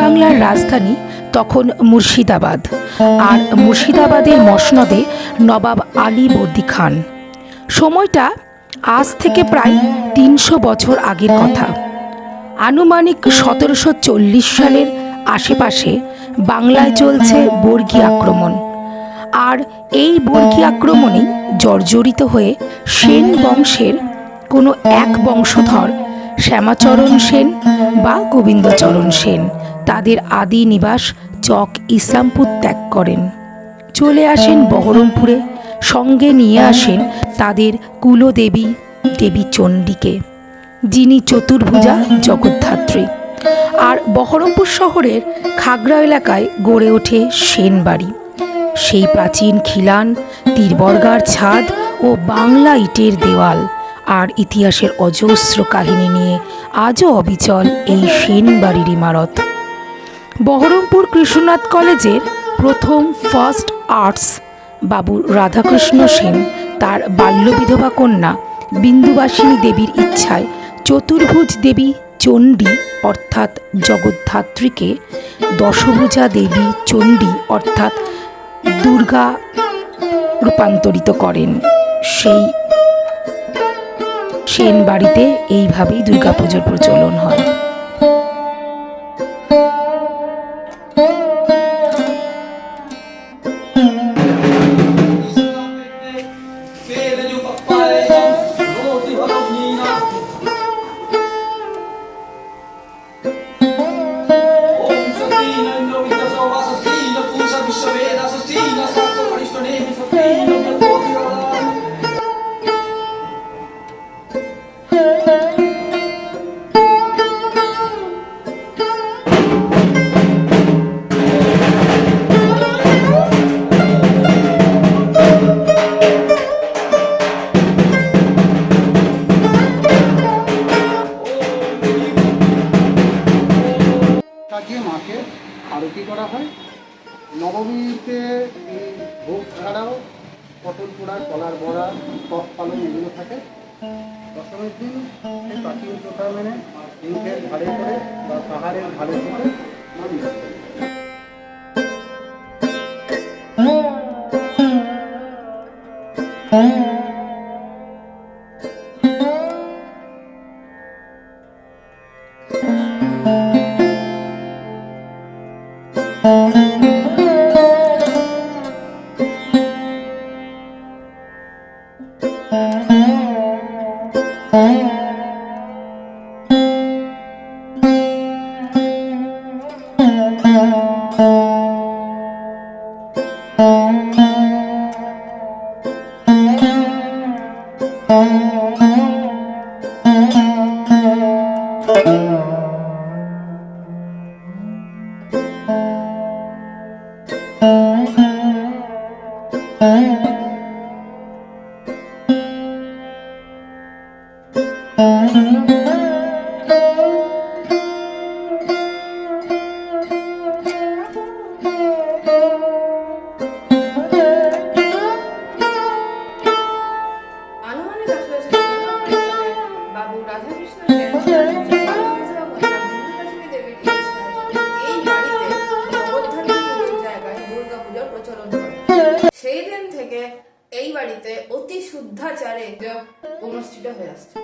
বাংলার রাজধানী, তখন মুর্শিদাবাদ। আর মুর্শিদাবাদের মসনদে নবাব আলী বর্দি খান। সময়টা আজ থেকে প্রায় তিনশো বছর আগের কথা। আনুমানিক সতেরোশো চল্লিশ সালের আশেপাশে বাংলায় চলছে বর্গী আক্রমণ। আর এই বর্গী আক্রমণে জর্জরিত হয়ে সেন বংশের কোনো এক বংশধর শ্যামাচরণ সেন বা গোবিন্দচরণ সেন। তাদের আদি নিবাস চক ইসলামপুর ত্যাগ করেন। চলে আসেন বহরমপুরে। সঙ্গে নিয়ে আসেন তাদের কুলদেবী দেবী চণ্ডীকে, যিনি চতুর্ভুজা জগদ্ধাত্রী। আর বহরমপুর শহরের খাগড়া এলাকায় গড়ে ওঠে সেন বাড়ি সেই প্রাচীন খিলান, তীরবর্গার ছাদ ও বাংলা ইটের দেওয়াল। আর ইতিহাসের অজস্র কাহিনী নিয়ে আজও অবিচল এই সেন বাড়ির ইমারত। বহরমপুর কৃষ্ণনাথ কলেজের প্রথম ফার্স্ট আর্টস বাবু রাধাকৃষ্ণ সেন তার বাল্যবিধবা কন্যা বিন্দুবাসিনী দেবীর ইচ্ছায় চতুর্ভুজ দেবী চণ্ডী অর্থাৎ জগদ্ধাত্রীকে দশভুজা দেবী চণ্ডী অর্থাৎ দুর্গা রূপান্তরিত করেন। সেই সেন বাড়িতে এইভাবেই দুর্গাপুজোর প্রচলন হয়। সাজিয়ে মাকে? আরতি করা হয়? নবমীতে ভোগ ছাড়াও পটল পোড়া, কলার বড়া টক পালন এগুলো থাকে। দশমীর দিন এই প্রাচীন প্রথা মেনে করে বা পাহাড়ের ঘাড়ে করে মা অতি শুদ্ধাচারে অনুষ্ঠিত হয়ে আসছে।